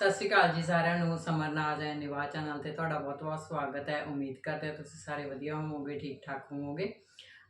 ਸਤਿ ਸ਼੍ਰੀ ਅਕਾਲ ਜੀ ਸਾਰਿਆਂ ਨੂੰ ਸਮਰਨਾਜ ਐ ਨਿਵਾਹ ਚੈਨਲ ਤੇ ਤੁਹਾਡਾ ਬਹੁਤ-ਬਹੁਤ ਸਵਾਗਤ ਹੈ। ਉਮੀਦ ਕਰਦੇ ਹਾਂ ਤੁਸੀਂ ਸਾਰੇ ਵਧੀਆ ਹੋਵੋਗੇ ਠੀਕ ਠਾਕ ਹੋਵੋਗੇ।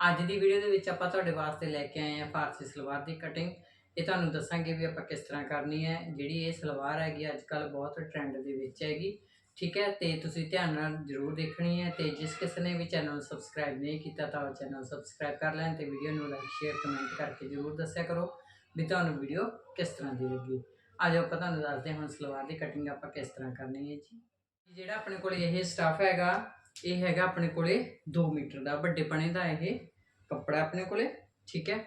ਅੱਜ ਦੀ ਵੀਡੀਓ ਦੇ ਵਿੱਚ ਆਪਾਂ ਤੁਹਾਡੇ ਵਾਸਤੇ ਲੈ ਕੇ ਆਏ ਹਾਂ ਫਾਰਸੀ ਸਲਵਾਰ ਦੀ ਕਟਿੰਗ ਇਹ ਤੁਹਾਨੂੰ ਦੱਸਾਂਗੇ ਵੀ ਆਪਾਂ ਕਿਸ ਤਰ੍ਹਾਂ ਕਰਨੀ ਹੈ। ਜਿਹੜੀ ਇਹ ਸਲਵਾਰ ਹੈਗੀ ਅੱਜ ਕੱਲ ਬਹੁਤ ਟ੍ਰੈਂਡ ਦੇ ਵਿੱਚ ਹੈਗੀ। ਠੀਕ ਹੈ, ਤੇ ਤੁਸੀਂ ਧਿਆਨ ਨਾਲ ਜ਼ਰੂਰ ਦੇਖਣੀ ਹੈ ਤੇ ਜਿਸ ਕਿਸੇ ਨੇ ਵੀ ਚੈਨਲ ਨੂੰ ਸਬਸਕ੍ਰਾਈਬ ਨਹੀਂ ਕੀਤਾ ਤਾਂ ਉਹ ਚੈਨਲ ਸਬਸਕ੍ਰਾਈਬ ਕਰ ਲੈਣ ਤੇ ਵੀਡੀਓ ਨੂੰ ਲਾਈਕ ਸ਼ੇਅਰ ਕਮੈਂਟ ਕਰਕੇ ਜ਼ਰੂਰ ਦੱਸਿਆ ਕਰੋ ਵੀ ਤੁਹਾਨੂੰ ਵੀਡੀਓ ਕਿਸ ਤਰ੍ਹਾਂ ਦੀ ਲੱਗੀ। ਆ ਜਾਓ ਆਪਾਂ ਤੁਹਾਨੂੰ ਦੱਸਦੇ ਹਾਂ ਹੁਣ ਸਲਵਾਰ ਦੀ ਕਟਿੰਗ ਆਪਾਂ ਕਿਸ ਤਰ੍ਹਾਂ ਕਰਨੀ ਹੈ ਜੀ। ਜਿਹੜਾ ਆਪਣੇ ਕੋਲ ਇਹ ਸਟਾਫ ਹੈਗਾ, ਇਹ ਹੈਗਾ ਆਪਣੇ ਕੋਲੇ 2 ਮੀਟਰ ਦਾ, ਵੱਡੇ ਪਣੇ ਦਾ ਇਹ ਕੱਪੜਾ ਆਪਣੇ ਕੋਲੇ, ਠੀਕ ਹੈ।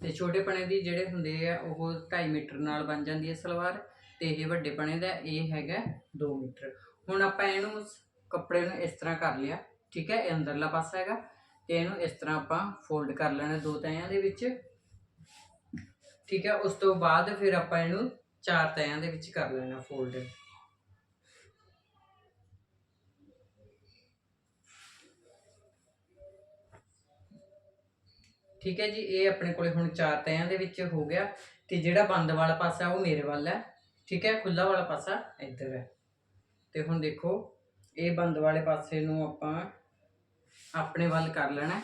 ਤੇ ਛੋਟੇ ਪਣੇ ਦੀ ਜਿਹੜੇ ਹੁੰਦੇ ਆ, ਉਹ 2.5 ਮੀਟਰ ਨਾਲ ਬਣ ਜਾਂਦੀ ਹੈ ਸਲਵਾਰ ਤੇ ਇਹ ਵੱਡੇ ਪਣੇ ਦਾ ਇਹ ਹੈਗਾ 2 ਮੀਟਰ। ਹੁਣ ਆਪਾਂ ਇਹਨੂੰ ਕੱਪੜੇ ਨੂੰ ਇਸ ਤਰ੍ਹਾਂ ਕਰ ਲਿਆ, ਠੀਕ ਹੈ, ਇਹ ਅੰਦਰਲਾ ਪਾਸਾ ਹੈਗਾ ਤੇ ਇਹਨੂੰ ਇਸ ਤਰ੍ਹਾਂ ਆਪਾਂ ਫੋਲਡ ਕਰ ਲੈਣਾ ਦੋ ਤਹਿਆਂ ਦੇ ਵਿੱਚ। ਠੀਕ ਹੈ, ਉਸ ਤੋਂ ਬਾਅਦ ਫਿਰ ਆਪਾਂ ਇਹਨੂੰ ਚਾਰ ਤਹਿਆਂ ਦੇ ਵਿੱਚ ਕਰ ਲੈਣਾ ਫੋਲਡ ਠੀਕ ਹੈ ਜੀ, ਇਹ ਆਪਣੇ ਕੋਲੇ ਹੁਣ ਚਾਰ ਤਹਿਆਂ ਦੇ ਵਿੱਚ ਹੋ ਗਿਆ ਤੇ ਜਿਹੜਾ ਬੰਦ ਵਾਲਾ ਪਾਸਾ ਉਹ ਮੇਰੇ ਵੱਲ ਹੈ। ਠੀਕ ਹੈ ਖੁੱਲਾ ਵਾਲਾ ਪਾਸਾ ਇੱਧਰ ਹੈ। ਤੇ ਹੁਣ ਦੇਖੋ, ਇਹ ਬੰਦ ਵਾਲੇ ਪਾਸੇ ਨੂੰ ਆਪਾਂ ਆਪਣੇ ਵੱਲ ਕਰ ਲੈਣਾ।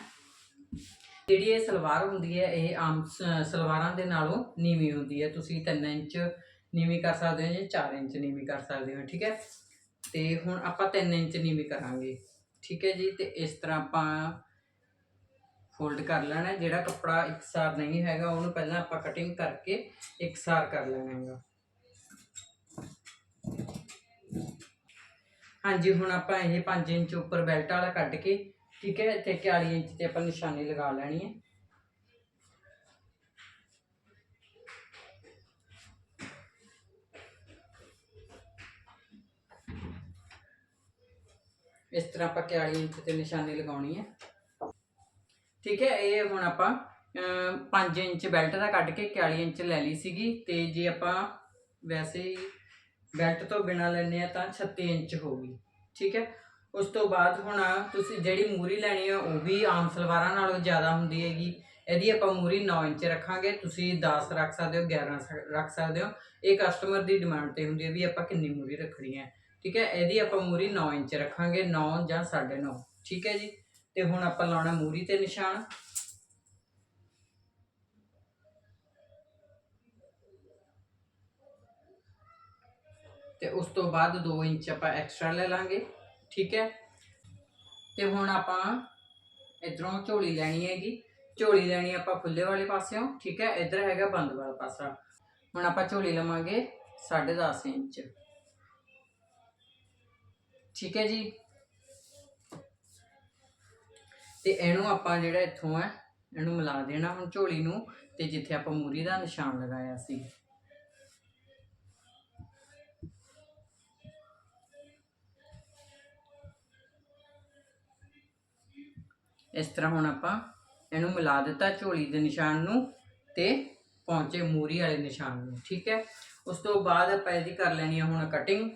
ਜਿਹੜੀ ਇਹ ਸਲਵਾਰ ਹੁੰਦੀ ਹੈ, ਇਹ ਆਮ ਸਲਵਾਰਾਂ ਦੇ ਨਾਲੋਂ ਨੀਵੀਂ ਹੁੰਦੀ ਹੈ। ਤੁਸੀਂ 3 ਇੰਚ ਨੀਵੀਂ ਕਰ ਸਕਦੇ ਹੋ ਜਾਂ 4 ਇੰਚ ਨੀਵੀਂ ਕਰ ਸਕਦੇ ਹੋ, ਠੀਕ ਹੈ? ਤੇ ਹੁਣ ਆਪਾਂ 3 ਇੰਚ ਨੀਵੀਂ ਕਰਾਂਗੇ, ਠੀਕ ਹੈ ਜੀ? ਤੇ ਇਸ ਤਰ੍ਹਾਂ ਆਪਾਂ ਫੋਲਡ ਕਰ ਲੈਣਾ ਜਿਹੜਾ ਕੱਪੜਾ ਇਕਸਾਰ ਨਹੀਂ ਹੈਗਾ, ਉਹਨੂੰ ਪਹਿਲਾਂ ਆਪਾਂ ਕਟਿੰਗ ਕਰਕੇ ਇਕਸਾਰ ਕਰ ਲੈਣਾ ਹੈਗਾ। ਹਾਂਜੀ, ਹੁਣ ਆਪਾਂ ਇਹ 5 ਇੰਚ ਉੱਪਰ ਬੈਲਟ ਵਾਲਾ ਕੱਢ ਕੇ ਠੀਕ ਹੈ, ਤੇ 41 ਇੰਚ ਤੇ ਆਪਾਂ ਨਿਸ਼ਾਨੀ ਲਗਾ ਲੈਣੀ ਹੈ। ਇਸ ਤਰ੍ਹਾਂ ਆਪਾਂ 41 ਇੰਚ ਤੇ ਨਿਸ਼ਾਨੀ ਲਗਾਉਣੀ ਹੈ। ਠੀਕ ਹੈ, ਇਹ ਹੁਣ ਆਪਾਂ 5 ਇੰਚ ਬੈਲਟ ਦਾ ਕੱਢ ਕੇ 41 ਇੰਚ ਲੈ ਲਈ ਸੀਗੀ, ਤੇ ਜੇ ਆਪਾਂ ਵੈਸੇ ਹੀ ਬੈਲਟ ਤੋਂ ਬਿਨਾ ਲੈਣੇ ਆ ਤਾਂ 36 ਇੰਚ ਹੋਊਗੀ ਠੀਕ ਹੈ ਉਸ ਤੋਂ ਬਾਅਦ ਹੁਣ ਤੁਸੀਂ ਜਿਹੜੀ ਮੂਰੀ ਲੈਣੀ ਆ, ਉਹ ਵੀ ਆਮ ਸਲਵਾਰਾਂ ਨਾਲੋਂ ਜ਼ਿਆਦਾ ਹੁੰਦੀ ਹੈਗੀ। ਇਹਦੀ ਆਪਾਂ ਮੂਰੀ 9 ਇੰਚ ਰੱਖਾਂਗੇ। ਤੁਸੀਂ 10 ਰੱਖ ਸਕਦੇ ਹੋ 11 ਸ- ਰੱਖ ਸਕਦੇ ਹੋ। ਇਹ ਕਸਟਮਰ ਦੀ ਡਿਮਾਂਡ ਤੇ ਹੁੰਦੀ ਹੈ ਵੀ ਆਪਾਂ ਕਿੰਨੀ ਮੂਰੀ ਰੱਖਣੀ ਹੈ। ਠੀਕ ਹੈ? ਇਹਦੀ ਆਪਾਂ ਮੂਰੀ 9 ਇੰਚ ਰੱਖਾਂਗੇ 9 ਜਾਂ 9.5 ਠੀਕ ਹੈ ਜੀ? ਤੇ ਹੁਣ ਆਪਾਂ ਲਾਉਣਾ ਮੂਰੀ ਤੇ ਨਿਸ਼ਾਨ। ਤੇ ਉਸ ਤੋਂ ਬਾਅਦ 2 ਇੰਚ ਆਪਾਂ ਐਕਸਟਰਾ ਲੈ ਲਾਂਗੇ। ਠੀਕ ਹੈ? ਤੇ ਹੁਣ ਆਪਾਂ ਇਧਰੋਂ ਝੋਲੀ ਲੈਣੀ ਹੈਗੀ। ਝੋਲੀ ਲੈਣੀ ਆਪਾਂ ਖੁੱਲੇ ਵਾਲੇ ਪਾਸਿਓਂ, ਠੀਕ ਹੈ? ਇਧਰ ਹੈਗਾ ਬੰਦ ਵਾਲਾ ਪਾਸਾ। ਹੁਣ ਆਪਾਂ ਝੋਲੀ ਲਵਾਂਗੇ 10.5 ਇੰਚ। ਠੀਕ ਹੈ ਜੀ? ਤੇ ਇਹਨੂੰ ਆਪਾਂ ਜਿਹੜਾ ਇੱਥੋਂ ਹੈ, ਇਹਨੂੰ ਮਿਲਾ ਦੇਣਾ ਹੁਣ ਝੋਲੀ ਨੂੰ, ਤੇ ਜਿੱਥੇ ਆਪਾਂ ਮੂਰੀ ਦਾ ਨਿਸ਼ਾਨ ਲਗਾਇਆ ਸੀ। ਇਸ ਤਰ੍ਹਾਂ ਹੁਣ ਆਪਾਂ ਇਹਨੂੰ ਮਿਲਾ ਦਿੱਤਾ ਝੋਲੀ ਦੇ ਨਿਸ਼ਾਨ ਨੂੰ ਤੇ ਪਹੁੰਚੇ ਮੂਰੀ ਵਾਲੇ ਨਿਸ਼ਾਨ ਨੂੰ, ਠੀਕ ਹੈ? ਉਸ ਤੋਂ ਬਾਅਦ ਆਪਾਂ ਇਹਦੀ ਕਰ ਲੈਣੀ ਹੈ ਹੁਣ ਕਟਿੰਗ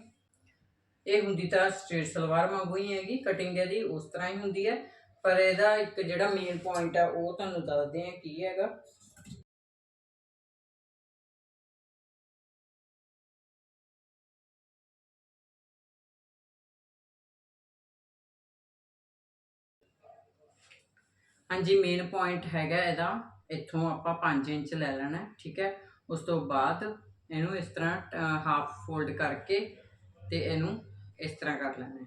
ਇਹ ਹੁੰਦੀ ਤਾਂ ਸਟ੍ਰੇਟ ਸਲਵਾਰ ਵਾਂਗੂ ਹੀ ਹੈਗੀ ਕਟਿੰਗ ਇਹਦੀ ਉਸ ਤਰ੍ਹਾਂ ਹੀ ਹੁੰਦੀ ਹੈ। ਪਰ ਇਹਦਾ ਇੱਕ ਜਿਹੜਾ ਮੇਨ ਪੁਆਇੰਟ ਆ, ਉਹ ਤੁਹਾਨੂੰ ਦੱਸਦੇ ਹਾਂ ਕੀ ਹੈਗਾ। ਹਾਂਜੀ ਮੇਨ ਪੁਆਇੰਟ ਹੈਗਾ ਇਹਦਾ। ਇੱਥੋਂ ਆਪਾਂ 5 ਇੰਚ ਲੈ ਲੈਣਾ, ਠੀਕ ਹੈ? ਉਸ ਤੋਂ ਬਾਅਦ ਇਹਨੂੰ ਇਸ ਤਰ੍ਹਾਂ ਹਾਫ ਫੋਲਡ ਕਰਕੇ ਤੇ ਇਹਨੂੰ ਇਸ ਤਰ੍ਹਾਂ ਕਰ ਲੈਣਾ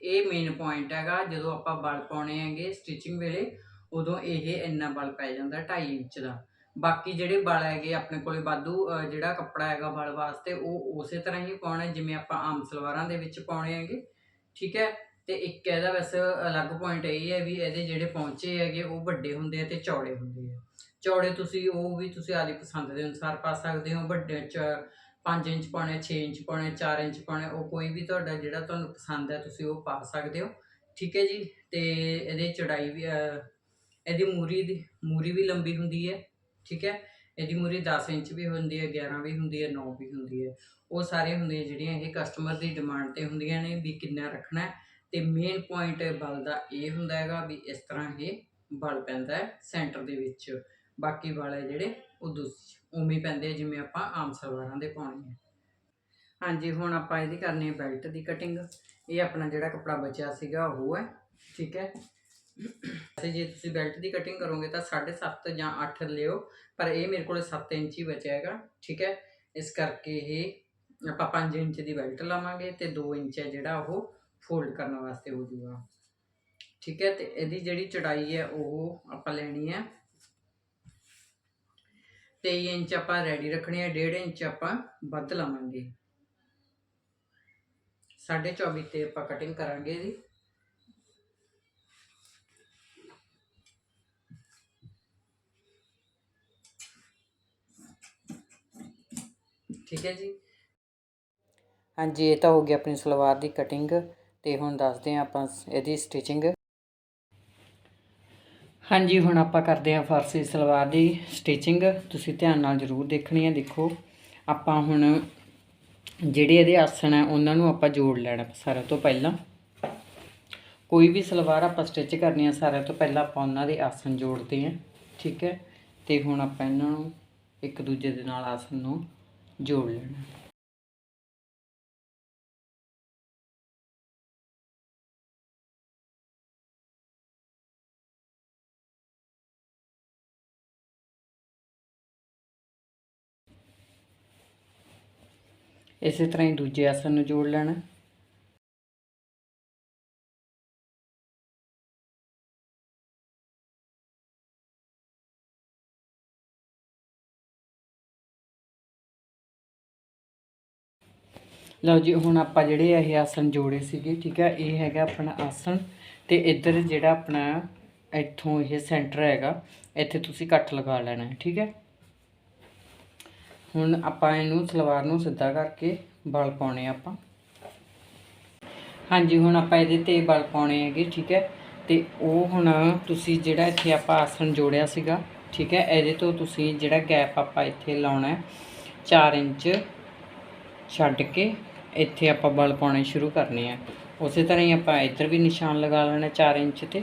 ਇਹ ਮੇਨ ਪੁਆਇੰਟ ਹੈਗਾ, ਜਦੋਂ ਆਪਾਂ ਬਲ ਪਾਉਣੇ ਹੈਗੇ ਸਟਿਚਿੰਗ ਵੇਲੇ, ਉਦੋਂ ਇਹ ਇੰਨਾ ਬਲ ਪੈ ਜਾਂਦਾ 2.5 ਇੰਚ ਦਾ। ਬਾਕੀ ਜਿਹੜੇ ਬਲ ਹੈਗੇ, ਆਪਣੇ ਕੋਲੇ ਵਾਧੂ ਜਿਹੜਾ ਕੱਪੜਾ ਹੈਗਾ ਬਲ ਵਾਸਤੇ, ਉਹ ਉਸੇ ਤਰ੍ਹਾਂ ਹੀ ਪਾਉਣਾ ਜਿਵੇਂ ਆਪਾਂ ਆਮ ਸਲਵਾਰਾਂ ਦੇ ਵਿੱਚ ਪਾਉਣੇ ਹੈਗੇ, ਠੀਕ ਹੈ? ਤੇ ਇੱਕ ਇਹਦਾ ਵੈਸੇ ਅਲੱਗ ਪੁਆਇੰਟ ਇਹ ਹੈ ਵੀ ਇਹਦੇ ਜਿਹੜੇ ਪੌਂਚੇ ਹੈਗੇ ਉਹ ਵੱਡੇ ਹੁੰਦੇ ਆ ਤੇ ਚੌੜੇ ਹੁੰਦੇ ਆ। ਚੌੜੇ ਤੁਸੀਂ ਉਹ ਵੀ ਤੁਸੀਂ ਆਪਦੀ ਪਸੰਦ ਦੇ ਅਨੁਸਾਰ ਪਾ ਸਕਦੇ ਹੋ, ਵੱਡੇ ਚ 5 ਇੰਚ ਪਾਉਣੇ 6 ਇੰਚ ਪਾਉਣੇ 4 ਇੰਚ ਪਾਉਣੇ, ਉਹ ਕੋਈ ਵੀ ਤੁਹਾਡਾ ਜਿਹੜਾ ਤੁਹਾਨੂੰ ਪਸੰਦ ਹੈ ਤੁਸੀਂ ਉਹ ਪਾ ਸਕਦੇ ਹੋ। ਠੀਕ ਹੈ ਜੀ? ਤੇ ਇਹਦੇ ਚੜਾਈ ਵੀ ਇਹਦੀ ਮੂਰੀ ਦੀ, ਮੂਰੀ ਵੀ ਲੰਬੀ ਹੁੰਦੀ ਹੈ, ਠੀਕ ਹੈ? ਇਹਦੀ ਮੂਰੀ 10 ਇੰਚ ਵੀ ਹੁੰਦੀ ਹੈ 11 ਵੀ ਹੁੰਦੀ ਹੈ 9 ਵੀ ਹੁੰਦੀ ਹੈ। ਉਹ ਸਾਰੇ ਹੁੰਦੇ ਜਿਹੜੀਆਂ ਇਹ ਕਸਟਮਰ ਦੀ ਡਿਮਾਂਡ ਤੇ ਹੁੰਦੀਆਂ ਨੇ ਵੀ ਕਿੰਨਾ ਰੱਖਣਾ ਤੇ ਮੇਨ ਪੁਆਇੰਟ ਬਲ ਦਾ ਇਹ ਹੁੰਦਾ ਹੈਗਾ ਵੀ ਇਸ ਤਰ੍ਹਾਂ ਇਹ ਬਲ ਪੈਂਦਾ ਹੈ ਸੈਂਟਰ ਦੇ ਵਿੱਚ। ਬਾਕੀ ਬਲ ਹੈ ਜਿਹੜੇ ਉਹ ਦੂਸ, ਉਵੇਂ ਪੈਂਦੇ ਆ ਜਿਵੇਂ ਆਪਾਂ ਆਮ ਸਲਵਾਰਾਂ ਦੇ ਪਾਉਣੇ ਆ। ਹਾਂਜੀ, ਹੁਣ ਆਪਾਂ ਇਹਦੀ ਕਰਨੀ ਹੈ ਬੈਲਟ ਦੀ ਕਟਿੰਗ ਇਹ ਆਪਣਾ ਜਿਹੜਾ ਕੱਪੜਾ ਬਚਿਆ ਸੀਗਾ ਉਹ ਹੈ, ਠੀਕ ਹੈ। ਵੈਸੇ ਜੇ ਤੁਸੀਂ ਬੈਲਟ ਦੀ ਕਟਿੰਗ ਕਰੋਗੇ ਤਾਂ 7.5 ਜਾਂ 8 ਲਿਓ, ਪਰ ਇਹ ਮੇਰੇ ਕੋਲ 7 ਇੰਚ ਹੀ ਬਚਿਆ ਹੈਗਾ, ਠੀਕ ਹੈ। ਇਸ ਕਰਕੇ ਇਹ ਆਪਾਂ 5 ਇੰਚ ਦੀ ਬੈਲਟ ਲਾਵਾਂਗੇ ਤੇ 2 ਇੰਚ ਹੈ ਜਿਹੜਾ ਉਹ ਫੋਲਡ ਕਰਨ ਵਾਸਤੇ ਹੋ ਜਾਊਗਾ ਠੀਕ ਹੈ, ਤੇ ਇਹਦੀ ਜਿਹੜੀ ਚੜਾਈ ਹੈ, ਉਹ ਆਪਾਂ ਲੈਣੀ ਹੈ। 23 ਇੰਚ ਆਪਾਂ ਰੈਡੀ ਰੱਖਣੀ ਹੈ 1.5 ਇੰਚ ਆਪਾਂ ਵੱਧ ਲਵਾਂਗੇ। 24.5 ਤੇ ਆਪਾਂ ਕਟਿੰਗ ਕਰਾਂਗੇ ਇਹਦੀ। ਠੀਕ ਹੈ ਜੀ। ਹਾਂਜੀ, ਇਹ ਤਾਂ ਹੋ ਗਈ ਆਪਣੀ ਸਲਵਾਰ ਦੀ ਕਟਿੰਗ ਤੇ ਹੁਣ ਦੱਸਦੇ ਹਾਂ ਆਪਾਂ ਇਹਦੀ ਸਟਿਚਿੰਗ ਹਾਂਜੀ, ਹੁਣ ਆਪਾਂ ਕਰਦੇ ਹਾਂ ਫਾਰਸੀ ਸਲਵਾਰ ਦੀ ਸਟਿਚਿੰਗ ਤੁਸੀਂ ਧਿਆਨ ਨਾਲ ਜ਼ਰੂਰ ਦੇਖਣੀ ਹੈ, ਦੇਖੋ। ਆਪਾਂ ਹੁਣ ਜਿਹੜੇ ਇਹਦੇ ਆਸਣ ਹੈ, ਉਹਨਾਂ ਨੂੰ ਆਪਾਂ ਜੋੜ ਲੈਣਾ ਸਾਰਿਆਂ ਤੋਂ ਪਹਿਲਾਂ। ਕੋਈ ਵੀ ਸਲਵਾਰ ਆਪਾਂ ਸਟਿਚ ਕਰਨੀ ਆ ਸਾਰਿਆਂ ਤੋਂ ਪਹਿਲਾਂ ਆਪਾਂ ਉਹਨਾਂ ਦੇ ਆਸਣ ਜੋੜਦੇ ਹਾਂ, ਠੀਕ ਹੈ? ਤੇ ਹੁਣ ਆਪਾਂ ਇਹਨਾਂ ਨੂੰ ਇੱਕ ਦੂਜੇ ਦੇ ਨਾਲ ਆਸਣ ਨੂੰ ਜੋੜ ਲੈਣਾ। ਇਸੇ ਤਰ੍ਹਾਂ ਹੀ ਦੂਜੇ ਆਸਣ ਨੂੰ ਜੋੜ ਲੈਣਾ। ਲਓ ਜੀ, ਹੁਣ ਆਪਾਂ ਜਿਹੜੇ ਇਹ ਆਸਣ ਜੋੜੇ ਸੀਗੇ, ਠੀਕ ਹੈ ਇਹ ਹੈਗਾ ਆਪਣਾ ਆਸਣ ਤੇ ਇੱਧਰ ਜਿਹੜਾ ਆਪਣਾ ਇੱਥੋਂ ਇਹ ਸੈਂਟਰ ਹੈਗਾ, ਇੱਥੇ ਤੁਸੀਂ ਕੱਟ ਲਗਾ ਲੈਣਾ, ਠੀਕ ਹੈ ਹੁਣ ਆਪਾਂ ਇਹਨੂੰ ਸਲਵਾਰ ਨੂੰ ਸਿੱਧਾ ਕਰਕੇ ਬਲ ਪਾਉਣੇ ਆਪਾਂ। ਹਾਂਜੀ, ਹੁਣ ਆਪਾਂ ਇਹਦੇ ਤੇ ਬਲ ਪਾਉਣੇ ਹੈਗੇ, ਠੀਕ ਹੈ? ਤੇ ਉਹ ਹੁਣ ਤੁਸੀਂ ਜਿਹੜਾ ਇੱਥੇ ਆਪਾਂ ਆਸਣ ਜੋੜਿਆ ਸੀਗਾ, ਠੀਕ ਹੈ? ਇਹਦੇ ਤੋਂ ਤੁਸੀਂ ਜਿਹੜਾ ਗੈਪ ਆਪਾਂ ਇੱਥੇ ਲਾਉਣਾ ਹੈ 4 ਇੰਚ ਛੱਡ ਕੇ ਇੱਥੇ ਆਪਾਂ ਬਲ ਪਾਉਣੇ ਸ਼ੁਰੂ ਕਰਨੇ ਆ। ਉਸੇ ਤਰ੍ਹਾਂ ਹੀ ਆਪਾਂ ਇੱਧਰ ਵੀ ਨਿਸ਼ਾਨ ਲਗਾ ਲੈਣਾ 4 ਇੰਚ ਤੇ।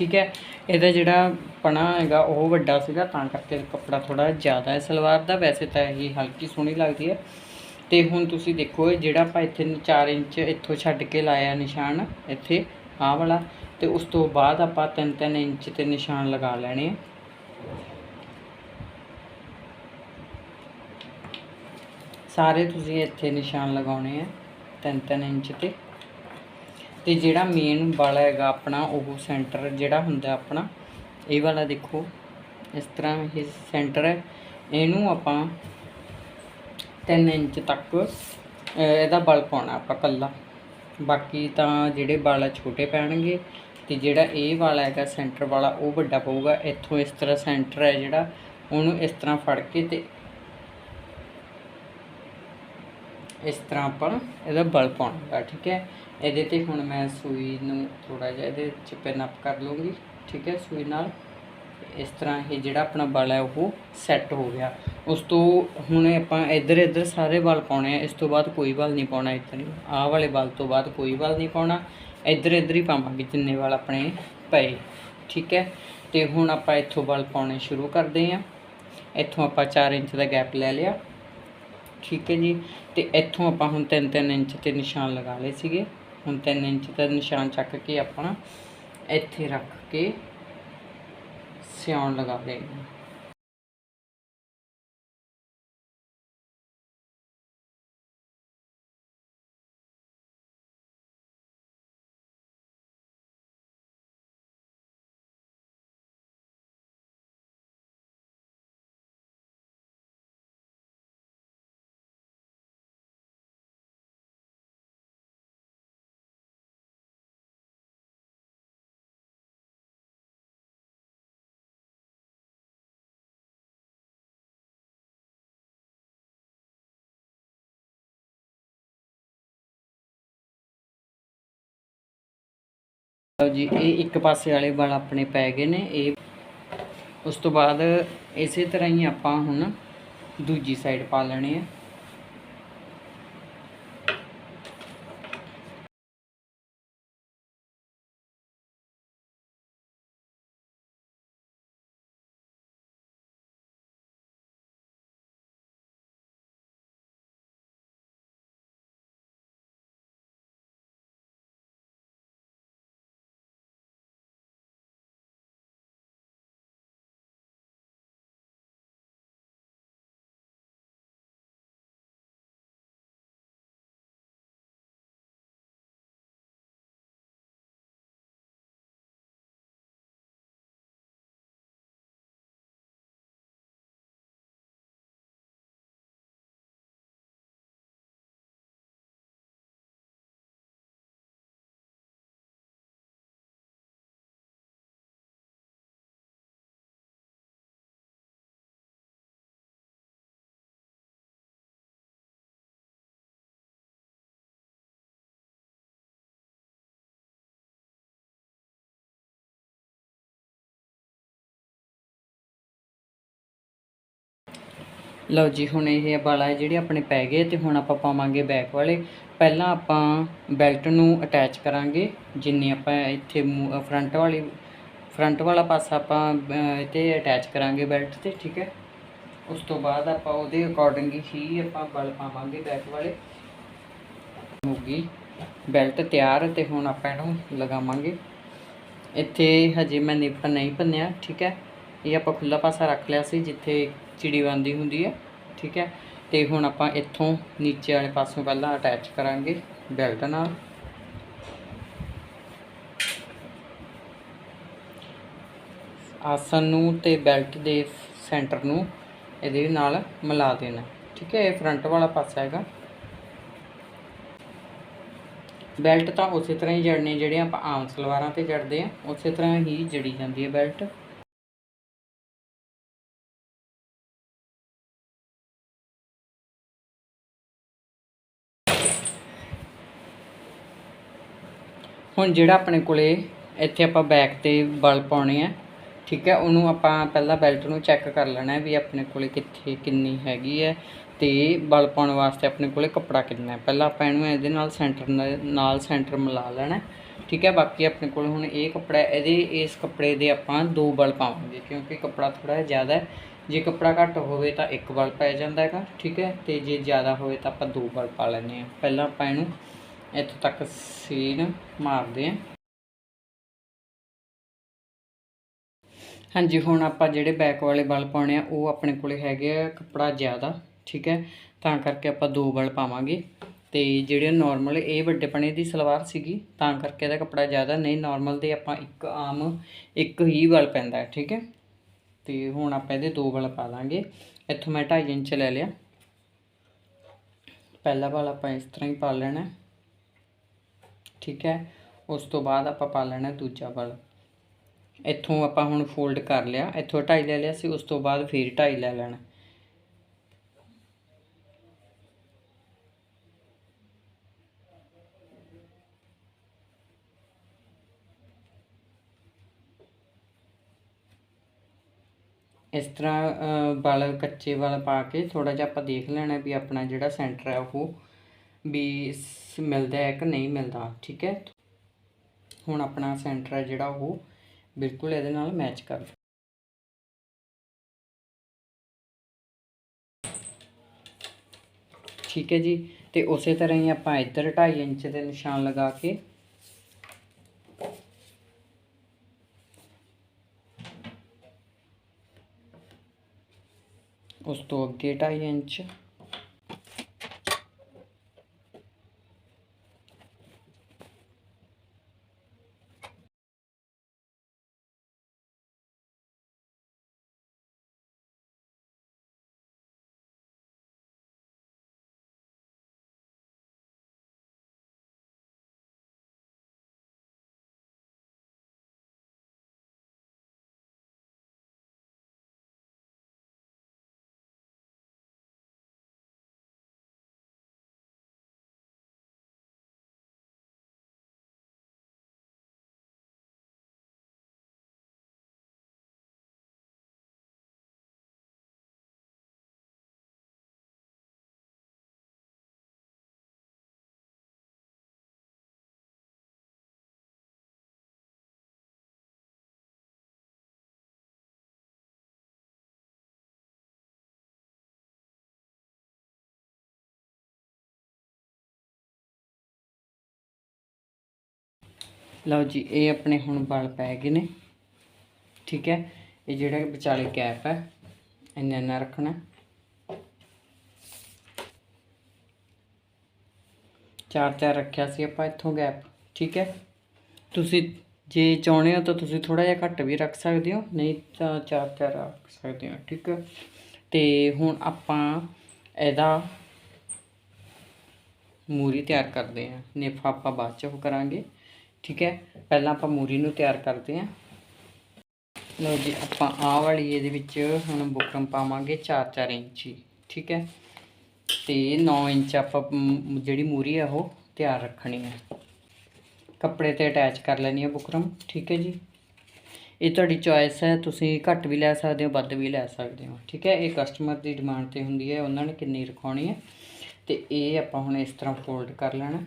ਠੀਕ ਹੈ, ਇਹਦਾ ਜਿਹੜਾ ਪਣਾ ਹੈਗਾ ਉਹ ਵੱਡਾ ਸੀਗਾ, ਤਾਂ ਕਰਕੇ ਕੱਪੜਾ ਥੋੜਾ ਜ਼ਿਆਦਾ ਹੈ। ਸਲਵਾਰ ਦਾ ਵੈਸੇ ਤਾਂ ਇਹ ਹਲਕੀ ਸੋਹਣੀ ਲੱਗਦੀ ਹੈ। ਤੇ ਹੁਣ ਤੁਸੀਂ ਦੇਖੋ, ਇਹ ਜਿਹੜਾ ਆਪਾਂ ਇੱਥੇ 4 ਇੰਚ ਇੱਥੋਂ ਛੱਡ ਕੇ ਲਾਇਆ ਨਿਸ਼ਾਨ, ਇੱਥੇ ਆਹ ਵਾਲਾ, ਤੇ ਉਸ ਤੋਂ ਬਾਅਦ ਆਪਾਂ 3-3 ਇੰਚ ਤੇ ਨਿਸ਼ਾਨ ਲਗਾ ਲੈਣੇ ਆ। ਸਾਰੇ ਤੁਸੀਂ ਇੱਥੇ ਨਿਸ਼ਾਨ ਲਗਾਉਣੇ ਆ 3-3 ਇੰਚ ਤੇ। ਤੇ ਜਿਹੜਾ ਮੇਨ ਵਾਲਾ ਹੈਗਾ ਆਪਣਾ, ਉਹ ਸੈਂਟਰ ਜਿਹੜਾ ਹੁੰਦਾ ਆਪਣਾ, ਇਹ ਵਾਲਾ ਦੇਖੋ। ਇਸ ਤਰ੍ਹਾਂ ਇਹ ਸੈਂਟਰ ਹੈ। ਇਹਨੂੰ ਆਪਾਂ 3 ਇੰਚ ਤੱਕ ਇਹਦਾ ਬਲ ਪਾਉਣਾ ਆਪਾਂ ਕੱਲਾ ਬਾਕੀ ਤਾਂ ਜਿਹੜੇ ਵਾਲ ਛੋਟੇ ਪੈਣਗੇ, ਤੇ ਜਿਹੜਾ ਇਹ ਵਾਲਾ ਹੈਗਾ ਸੈਂਟਰ ਵਾਲਾ, ਉਹ ਵੱਡਾ ਪਊਗਾ। ਇੱਥੋਂ ਇਸ ਤਰ੍ਹਾਂ ਸੈਂਟਰ ਹੈ ਜਿਹੜਾ, ਉਹਨੂੰ ਇਸ ਤਰ੍ਹਾਂ ਫੜ ਕੇ ਤੇ ਇਸ ਤਰ੍ਹਾਂ ਆਪਾਂ ਇਹਦਾ ਬਲ ਪਾਉਣਾ ਹੈ, ਠੀਕ ਹੈ? ਇਹਦੇ ਤੇ ਹੁਣ ਮੈਂ ਸੂਈ ਨੂੰ ਥੋੜਾ ਜਿਹਾ ਇਹਦੇ ਚ ਪਿਨ ਕਰ ਲੂੰਗੀ ਠੀਕ ਹੈ? ਸੂਈ ਨਾਲ ਇਸ ਤਰ੍ਹਾਂ ਇਹ ਜਿਹੜਾ ਆਪਣਾ ਬਲ ਹੈ ਉਹ ਸੈੱਟ ਹੋ ਗਿਆ। ਉਸ ਤੋਂ ਹੁਣ ਆਪਾਂ ਇੱਧਰ ਇੱਧਰ ਸਾਰੇ ਬਲ ਪਾਉਣੇ ਆ, ਇਸ ਤੋਂ ਬਾਅਦ ਕੋਈ ਬਲ ਨਹੀਂ ਪਾਉਣਾ ਇੱਧਰ ਆਹ ਵਾਲੇ ਬਲ ਤੋਂ ਬਾਅਦ ਕੋਈ ਬਲ ਨਹੀਂ ਪਾਉਣਾ ਇੱਧਰ ਇੱਧਰ ਹੀ ਪਾਵਾਂਗੇ ਜਿੰਨੇ ਵਾਲ ਆਪਣੇ ਪਏ, ਠੀਕ ਹੈ? ਤੇ ਹੁਣ ਆਪਾਂ ਇੱਥੋਂ ਬਲ ਪਾਉਣੇ ਸ਼ੁਰੂ ਕਰਦੇ ਹਾਂ। ਇੱਥੋਂ ਆਪਾਂ 4 ਇੰਚ ਦਾ ਗੈਪ ਲੈ ਲਿਆ। ਠੀਕ ਹੈ ਜੀ। ਤੇ ਇੱਥੋਂ ਆਪਾਂ ਹੁਣ 3-3 ਇੰਚ ਤੇ ਨਿਸ਼ਾਨ ਲਗਾ ਲਏ ਸੀਗੇ। ਹੁਣ 3 ਇੰਚ ਦਾ ਨਿਸ਼ਾਨ ਚੱਕ ਕੇ ਆਪਣਾ ਇੱਥੇ ਰੱਖ ਕੇ ਸਿਉਣ ਲਗਾ ਦੇਣੀ ਲਓ ਜੀ, ਇਹ ਇੱਕ ਪਾਸੇ ਵਾਲੇ ਵਾਲ ਆਪਣੇ ਪੈ ਗਏ ਨੇ, ਇਹ ਉਸ ਤੋਂ ਬਾਅਦ ਇਸੇ ਤਰ੍ਹਾਂ ਹੀ ਆਪਾਂ ਹੁਣ ਦੂਜੀ ਸਾਈਡ ਪਾ ਲੈਣੇ ਆ। ਲਓ ਜੀ ਹੁਣ ਇਹ ਵਾਲਾ ਹੈ ਜਿਹੜੇ ਆਪਣੇ ਪੈ ਗਏ ਤੇ ਹੁਣ ਆਪਾਂ ਪਾਵਾਂਗੇ ਬੈਕ ਵਾਲੇ। ਪਹਿਲਾਂ ਆਪਾਂ ਬੈਲਟ ਨੂੰ ਅਟੈਚ ਕਰਾਂਗੇ ਜਿੰਨੀ ਆਪਾਂ ਇੱਥੇ ਫਰੰਟ ਵਾਲੀ ਫਰੰਟ ਵਾਲਾ ਪਾਸਾ ਆਪਾਂ ਅਹ, ਤੇ ਅਟੈਚ ਕਰਾਂਗੇ ਬੈਲਟ ਤੇ ਠੀਕ ਹੈ? ਉਸ ਤੋਂ ਬਾਅਦ ਆਪਾਂ ਉਹਦੇ ਅਕੋਰਡਿੰਗ ਹੀ ਆਪਾਂ ਬਲ ਪਾਵਾਂਗੇ ਬੈਕ ਵਾਲੇ। ਹੋ ਗਈ। ਬੈਲਟ ਤਿਆਰ ਤੇ ਹੁਣ ਆਪਾਂ ਇਹਨੂੰ ਲਗਾਵਾਂਗੇ। ਇੱਥੇ ਹਜੇ ਮੈਂ ਨਿਪ ਨਹੀਂ ਭੰਨਿਆ ਠੀਕ ਹੈ? ਇਹ ਆਪਾਂ ਖੁੱਲਾ ਪਾਸਾ ਰੱਖ ਲਿਆ ਸੀ ਜਿੱਥੇ ਚਿੜੀ ਬੰਦੀ ਹੁੰਦੀ ਹੈ ਠੀਕ ਹੈ? ਤੇ ਹੁਣ ਆਪਾਂ ਇੱਥੋਂ ਨੀਚੇ ਵਾਲੇ ਪਾਸੋਂ ਪਹਿਲਾਂ ਅਟੈਚ ਕਰਾਂਗੇ ਬੈਲਟ ਨਾਲ। ਆਸਨ ਨੂੰ ਤੇ ਬੈਲਟ ਦੇ ਸੈਂਟਰ ਨੂੰ ਇਹਦੇ ਨਾਲ ਮਿਲਾ ਦੇਣਾ, ਠੀਕ ਹੈ? ਇਹ ਫਰੰਟ ਵਾਲਾ ਪਾਸਾ ਹੈਗਾ। ਬੈਲਟ ਤਾਂ ਉਸੇ ਤਰ੍ਹਾਂ ਹੀ ਜੜਨੀ ਜਿਹੜੀਆਂ ਆਪਾਂ ਆਮ ਸਲਵਾਰਾਂ ਤੇ ਜੜਦੇ ਆ, ਉਸੇ ਤਰ੍ਹਾਂ ਹੀ ਜੜੀ ਜਾਂਦੀ ਹੈ ਬੈਲਟ ਹੁਣ ਜਿਹੜਾ ਆਪਣੇ ਕੋਲੇ ਇੱਥੇ ਆਪਾਂ ਬੈਕ ਤੇ ਬਲ ਪਾਉਣੇ ਆ, ਠੀਕ ਹੈ, ਉਹਨੂੰ ਆਪਾਂ ਪਹਿਲਾਂ ਬੈਲਟ ਨੂੰ ਚੈੱਕ ਕਰ ਲੈਣਾ ਵੀ ਆਪਣੇ ਕੋਲੇ ਕਿੱਥੇ, ਕਿੰਨੀ ਹੈਗੀ ਹੈ ਤੇ ਬਲ ਪਾਉਣ ਵਾਸਤੇ ਆਪਣੇ ਕੋਲੇ ਕੱਪੜਾ ਕਿੰਨਾ ਹੈ। ਪਹਿਲਾਂ ਆਪਾਂ ਇਹਨੂੰ ਇਹਦੇ ਨਾਲ ਸੈਂਟਰ ਨਾਲ ਸੈਂਟਰ ਮਿਲਾ ਲੈਣਾ, ਠੀਕ ਹੈ, ਬਾਕੀ ਆਪਣੇ ਕੋਲ ਹੁਣ ਇਹ ਕੱਪੜਾ ਇਹਦੇ, ਇਸ ਕੱਪੜੇ ਦੇ ਆਪਾਂ ਦੋ ਬਲ ਪਾਵਾਂਗੇ, ਕਿਉਂਕਿ ਕੱਪੜਾ ਥੋੜਾ ਜਿਹਾ ਜ਼ਿਆਦਾ ਹੈ। ਜੇ ਕੱਪੜਾ ਘੱਟ ਹੋਵੇ ਤਾਂ ਇੱਕ ਬਲ ਪੈ ਜਾਂਦਾ ਹੈਗਾ, ਠੀਕ ਹੈ, ਤੇ ਜੇ ਜ਼ਿਆਦਾ ਹੋਵੇ ਤਾਂ ਆਪਾਂ ਦੋ ਬਲ ਪਾ ਲੈਂਦੇ ਹਾਂ। ਪਹਿਲਾਂ ਆਪਾਂ ਇਹਨੂੰ ਇੱਥੋਂ ਤੱਕ ਸੀਨ ਮਾਰਦੇ ਹਾਂ ਹਾਂਜੀ, ਹੁਣ ਆਪਾਂ ਜਿਹੜੇ ਬੈਕ ਵਾਲੇ ਬਲ ਪਾਉਣੇ ਆ, ਉਹ ਆਪਣੇ ਕੋਲੇ ਹੈਗੇ ਆ ਕੱਪੜਾ ਜ਼ਿਆਦਾ, ਠੀਕ ਹੈ? ਤਾਂ ਕਰਕੇ ਆਪਾਂ ਦੋ ਬਲ ਪਾਵਾਂਗੇ। ਤੇ ਜਿਹੜੇ ਨਾਰਮਲ ਇਹ ਵੱਡੇ ਪਣੇ ਦੀ ਸਲਵਾਰ ਸੀਗੀ, ਤਾਂ ਕਰਕੇ ਇਹਦਾ ਕੱਪੜਾ ਜ਼ਿਆਦਾ, ਨਹੀਂ ਨਾਰਮਲ ਦੇ ਆਪਾਂ ਇੱਕ ਆਮ, ਇੱਕ ਹੀ ਬਲ ਪੈਂਦਾ, ਠੀਕ ਹੈ? ਤੇ ਹੁਣ ਆਪਾਂ ਇਹਦੇ ਦੋ ਬਲ ਪਾ ਲਾਂਗੇ ਇੱਥੋਂ ਮੈਂ 2.5 ਇੰਚ ਲੈ ਲਿਆ। ਪਹਿਲਾ ਬਲ ਆਪਾਂ ਇਸ ਤਰ੍ਹਾਂ ਹੀ ਪਾ ਲੈਣਾ। ਠੀਕ ਹੈ? ਉਸ ਤੋਂ ਬਾਅਦ ਆਪਾਂ ਪਾ ਲੈਣਾ ਦੂਜਾ ਬਲ ਇੱਥੋਂ ਆਪਾਂ ਹੁਣ ਫੋਲਡ ਕਰ ਲਿਆ। ਇੱਥੋਂ ਢਾਈ ਲੈ ਲਿਆ ਸੀ ਉਸ ਤੋਂ ਬਾਅਦ ਫਿਰ ਢਾਈ ਲੈ ਲੈਣਾ। ਇਸ ਤਰ੍ਹਾਂ ਅ, ਕੱਚੇ ਵਲ ਪਾ ਕੇ ਥੋੜਾ ਜਿਹਾ ਆਪਾਂ ਦੇਖ ਲੈਣਾ ਵੀ ਆਪਣਾ ਜਿਹੜਾ ਸੈਂਟਰ ਹੈ ਉਹ ਵੀ ਮਿਲਦਾ ਹੈ ਕਿ ਨਹੀਂ ਮਿਲਦਾ, ਠੀਕ ਹੈ? ਹੁਣ ਆਪਣਾ ਸੈਂਟਰ ਹੈ ਜਿਹੜਾ ਉਹ ਬਿਲਕੁਲ ਇਹਦੇ ਨਾਲ ਮੈਚ ਕਰ ਠੀਕ ਹੈ ਜੀ, ਤੇ ਉਸੇ ਤਰ੍ਹਾਂ ਹੀ ਆਪਾਂ ਇੱਧਰ 2.5 ਇੰਚ ਦੇ ਨਿਸ਼ਾਨ ਲਗਾ ਕੇ ਉਸ ਤੋਂ ਅੱਗੇ 2.5 ਇੰਚ ਲਓ ਜੀ, ਇਹ ਆਪਣੇ ਹੁਣ ਬਲ ਪੈ ਗਏ ਨੇ। ਠੀਕ ਹੈ, ਇਹ ਜਿਹੜਾ ਵਿਚਾਲੇ ਕੈਪ ਹੈ, ਇੰਨਾ ਇੰਨਾ ਰੱਖਣਾ। ਚਾਰ ਚਾਰ ਰੱਖਿਆ ਸੀ ਆਪਾਂ ਇੱਥੋਂ ਗੈਪ ਠੀਕ ਹੈ। ਤੁਸੀਂ ਜੇ ਚਾਹੁੰਦੇ ਹੋ ਤਾਂ ਤੁਸੀਂ ਥੋੜਾ ਜਿਹਾ ਘੱਟ ਵੀ ਰੱਖ ਸਕਦੇ ਹੋ, ਨਹੀਂ ਤਾਂ ਚਾਰ ਚਾਰ ਰੱਖ ਸਕਦੇ ਹੋ, ਠੀਕ ਹੈ। ਤੇ ਹੁਣ ਆਪਾਂ ਇਹਦਾ ਮੂਰੀ ਤਿਆਰ ਕਰਦੇ ਹਾਂ ਨੇਫਾ ਆਪਾਂ ਬਾਅਦ ਚ ਉਹ ਕਰਾਂਗੇ। ਠੀਕ ਹੈ? ਪਹਿਲਾਂ ਆਪਾਂ ਮੂਰੀ ਨੂੰ ਤਿਆਰ ਕਰਦੇ ਹਾਂ। ਲਓ ਜੀ, ਆਪਾਂ ਆਹ ਵਾਲੀ ਇਹਦੇ ਵਿੱਚ ਹੁਣ ਬੁਕਰਮ ਪਾਵਾਂਗੇ 4-4 ਇੰਚੀ, ਠੀਕ ਹੈ? ਤੇ 9 ਇੰਚ ਆਪਾਂ ਜਿਹੜੀ ਮੂਰੀ ਆ ਉਹ ਤਿਆਰ ਰੱਖਣੀ ਹੈ। ਕੱਪੜੇ ਤੇ ਅਟੈਚ ਕਰ ਲੈਣੀ ਹੈ ਬੁਕਰਮ, ਠੀਕ ਹੈ ਜੀ? ਇਹ ਤੁਹਾਡੀ ਚੋਇਸ ਹੈ, ਤੁਸੀਂ ਘੱਟ ਵੀ ਲੈ ਸਕਦੇ ਹੋ, ਵੱਧ ਵੀ ਲੈ ਸਕਦੇ ਹੋ, ਠੀਕ ਹੈ? ਇਹ ਕਸਟਮਰ ਦੀ ਡਿਮਾਂਡ ਤੇ ਹੁੰਦੀ ਹੈ, ਉਹਨਾਂ ਨੇ ਕਿੰਨੀ ਰਖਾਉਣੀ ਹੈ। ਤੇ ਇਹ ਆਪਾਂ ਹੁਣ ਇਸ ਤਰ੍ਹਾਂ ਫੋਲਡ ਕਰ ਲੈਣਾ।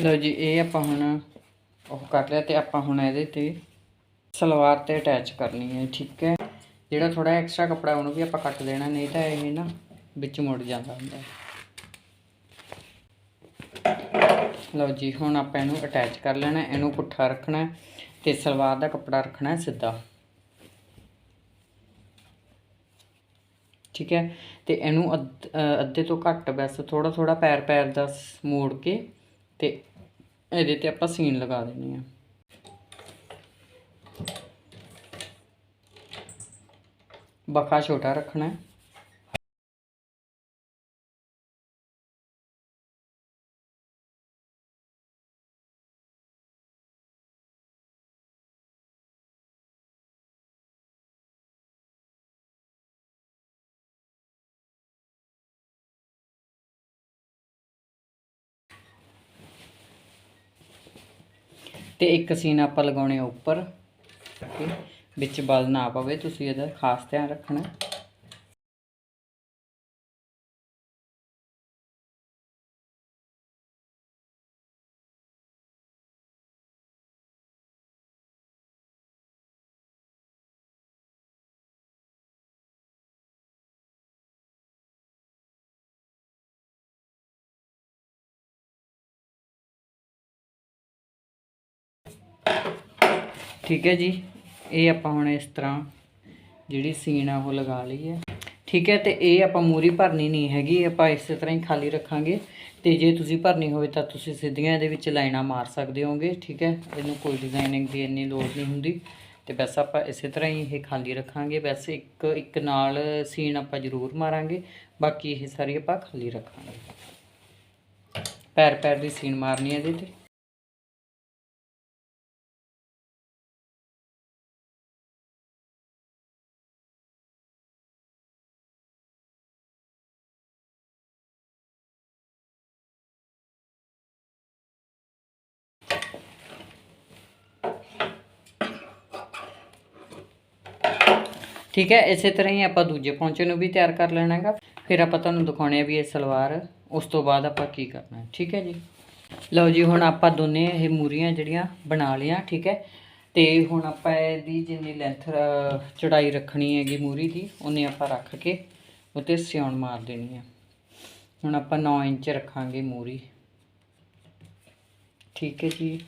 ਲਓ ਜੀ, ਇਹ ਆਪਾਂ ਹੁਣ ਉਹ ਕਰ ਲਿਆ ਤੇ ਆਪਾਂ ਹੁਣ ਇਹਦੇ ਤੇ ਸਲਵਾਰ ਤੇ ਅਟੈਚ ਕਰਨੀ ਹੈ, ਠੀਕ ਹੈ? ਜਿਹੜਾ ਥੋੜਾ ਐਕਸਟਰਾ ਕੱਪੜਾ ਉਹਨੂੰ ਵੀ ਆਪਾਂ ਕੱਟ ਦੇਣਾ, ਨਹੀਂ ਤਾਂ ਇਹ ਨਾ ਵਿੱਚ ਮੁੜ ਜਾਂਦਾ ਹੁੰਦਾ ਲਓ ਜੀ, ਹੁਣ ਆਪਾਂ ਇਹਨੂੰ ਅਟੈਚ ਕਰ ਲੈਣਾ, ਇਹਨੂੰ ਪੁੱਠਾ ਰੱਖਣਾ ਹੈ ਤੇ ਸਲਵਾਰ ਦਾ ਕੱਪੜਾ ਰੱਖਣਾ ਸਿੱਧਾ। ਠੀਕ ਹੈ? ਤੇ ਇਹਨੂੰ ਅੱਧ- ਅੱਧੇ ਤੋਂ ਘੱਟ ਬਸ ਥੋੜਾ ਥੋੜਾ ਪੈਰ ਪੈਰ ਦਾ ਸ- ਮੋੜ ਕੇ ਤੇ ਇਹਦੇ ਤੇ ਆਪਾਂ ਸੀਨ ਲਗਾ ਦੇਣੀ ਆ ਬਖਾ ਛੋਟਾ ਰੱਖਣਾ ਹੈ। ਤੇ ਇੱਕ ਸੀਨ ਆਪਾਂ ਲਗਾਉਣੇ ਆ ਉੱਪਰ ਕਿ ਵਿੱਚ ਬਲ ਨਾ ਪਵੇ, ਤੁਸੀਂ ਇਹਦਾ ਖਾਸ ਧਿਆਨ ਰੱਖਣਾ। ਠੀਕ ਹੈ ਜੀ, ਇਹ ਆਪਾਂ ਹੁਣ ਇਸ ਤਰ੍ਹਾਂ ਜਿਹੜੀ ਸੀਨ ਆ ਉਹ ਲਗਾ ਲਈ ਹੈ ਠੀਕ ਹੈ, ਤੇ ਇਹ ਆਪਾਂ ਮੂਰੀ ਭਰਨੀ ਨਹੀਂ ਹੈਗੀ, ਆਪਾਂ ਇਸੇ ਤਰ੍ਹਾਂ ਹੀ ਖਾਲੀ ਰੱਖਾਂਗੇ। ਤੇ ਜੇ ਤੁਸੀਂ ਭਰਨੀ ਹੋਵੇ ਤਾਂ ਤੁਸੀਂ ਸਿੱਧੀਆਂ ਇਹਦੇ ਵਿੱਚ ਲਾਈਨਾਂ ਮਾਰ ਸਕਦੇ ਹੋਗੇ ਠੀਕ ਹੈ। ਇਹਨੂੰ ਕੋਈ ਡਿਜ਼ਾਈਨਿੰਗ ਦੀ ਇੰਨੀ ਲੋੜ ਨਹੀਂ ਹੁੰਦੀ। ਤੇ ਬਸ ਆਪਾਂ ਇਸੇ ਤਰ੍ਹਾਂ ਹੀ ਇਹ ਖਾਲੀ ਰੱਖਾਂਗੇ। ਬਸ ਇੱਕ ਇੱਕ ਨਾਲ ਸੀਨ ਆਪਾਂ ਜ਼ਰੂਰ ਮਾਰਾਂਗੇ। ਬਾਕੀ ਇਹ ਸਾਰੀ ਆਪਾਂ ਖਾਲੀ ਰੱਖਾਂਗੇ। ਪੈਰ ਪੈਰ ਦੀ ਸੀਨ ਮਾਰਨੀ ਹੈ ਇਹਦੇ ਤੇ। ਠੀਕ ਹੈ, ਇਸੇ ਤਰ੍ਹਾਂ ਹੀ ਆਪਾਂ ਦੂਜੇ ਪੌਂਚੇ ਨੂੰ ਵੀ ਤਿਆਰ ਕਰ ਲੈਣਾ ਹੈਗਾ। ਫਿਰ ਆਪਾਂ ਤੁਹਾਨੂੰ ਦਿਖਾਉਣੇ ਆ ਵੀ ਇਹ ਸਲਵਾਰ, ਉਸ ਤੋਂ ਬਾਅਦ ਆਪਾਂ ਕੀ ਕਰਨਾ ਹੈ, ਠੀਕ ਹੈ ਜੀ। ਲਓ ਜੀ, ਹੁਣ ਆਪਾਂ ਦੋਨੇ ਇਹ ਮੂਰੀਆਂ ਜਿਹੜੀਆਂ ਬਣਾ ਲਿਆ ਠੀਕ ਹੈ। ਤੇ ਹੁਣ ਆਪਾਂ ਇਹਦੀ ਜਿੰਨੀ ਲੈਂਥ ਚੜਾਈ ਰੱਖਣੀ ਹੈਗੀ ਮੂਰੀ ਦੀ, ਉਹਨੇ ਆਪਾਂ ਰੱਖ ਕੇ ਉਤੇ ਸਿਉਣ ਮਾਰ ਦੇਣੀ ਹੈ ਹੁਣ ਆਪਾਂ 9 ਇੰਚ ਰੱਖਾਂਗੇ ਮੂਰੀ। ਠੀਕ ਹੈ ਜੀ।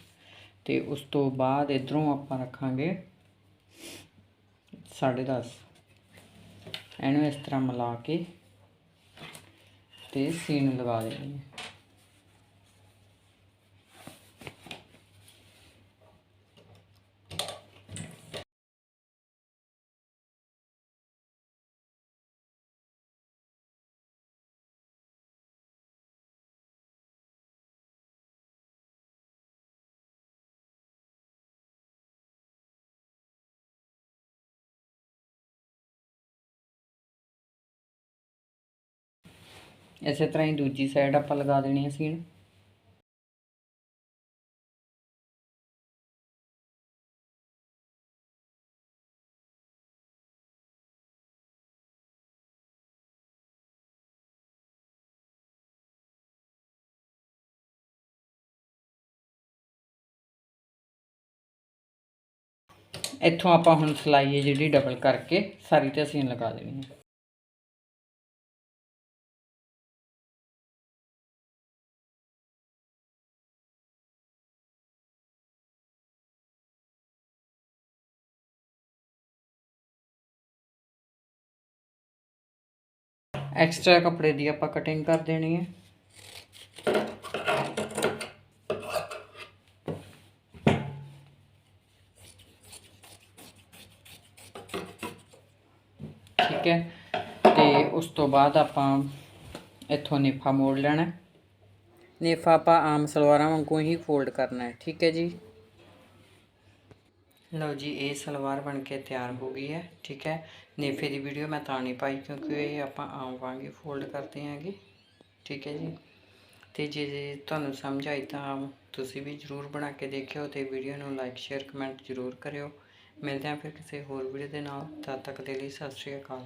ਤੇ ਉਸ ਤੋਂ ਬਾਅਦ ਇਧਰੋਂ ਆਪਾਂ ਰੱਖਾਂਗੇ ਸਾਢੇ ਦਸ। ਇਹਨੂੰ ਇਸ ਤਰ੍ਹਾਂ ਮਿਲਾ ਕੇ ਤੇ ਸੀਨ ਲਗਾ ਦੇਣੀ ਹੈ। ਇਸੇ ਤਰ੍ਹਾਂ ਹੀ ਦੂਜੀ ਸਾਈਡ ਆਪਾਂ ਲਗਾ ਦੇਣੀ ਹੈ ਸੀਨ ਇੱਥੋਂ ਆਪਾਂ ਹੁਣ ਸਿਲਾਈ ਹੈ ਜਿਹੜੀ ਡਬਲ ਕਰਕੇ, ਸਾਰੀ ਤੇ ਸੀਨ ਲਗਾ ਦੇਣੀ ਹੈ ਐਕਸਟਰਾ ਕੱਪੜੇ ਦੀ ਆਪਾਂ ਕਟਿੰਗ ਕਰ ਦੇਣੀ ਹੈ। ਠੀਕ ਹੈ। ਤੇ ਉਸ ਤੋਂ ਬਾਅਦ ਆਪਾਂ ਇੱਥੋਂ ਨੇਫਾ ਮੋੜ ਲੈਣਾ ਨੇਫਾ ਆਪਾਂ ਆਮ ਸਲਵਾਰਾਂ ਵਾਂਗੂ ਹੀ ਫੋਲਡ ਕਰਨਾ ਹੈ। ਠੀਕ ਹੈ ਜੀ। ਲਓ ਜੀ, ਇਹ ਸਲਵਾਰ ਬਣ ਕੇ ਤਿਆਰ ਹੋ ਗਈ ਹੈ, ਠੀਕ ਹੈ। ਨੇਫੇ ਦੀ ਵੀਡੀਓ ਮੈਂ ਤਾਂ ਨਹੀਂ ਪਾਈ ਕਿਉਂਕਿ ਇਹ ਆਪਾਂ ਆਮ ਵਾਂਗ ਫੋਲਡ ਕਰਦੇ ਹਾਂਗੇ, ਠੀਕ ਹੈ ਜੀ। ਤੇ ਜੇ ਤੁਹਾਨੂੰ ਸਮਝ ਆਈ ਤਾਂ ਤੁਸੀਂ ਵੀ ਜਰੂਰ ਬਣਾ ਕੇ ਦੇਖਿਓ ਤੇ ਵੀਡੀਓ ਨੂੰ ਲਾਈਕ ਸ਼ੇਅਰ ਕਮੈਂਟ ਜਰੂਰ ਕਰਿਓ। ਮਿਲਦੇ ਹਾਂ ਫਿਰ ਕਿਸੇ ਹੋਰ ਵੀਡੀਓ ਦੇ ਨਾਲ, ਤਦ ਤੱਕ ਦੇ ਲਈ ਸਤਿ ਸ਼੍ਰੀ ਅਕਾਲ।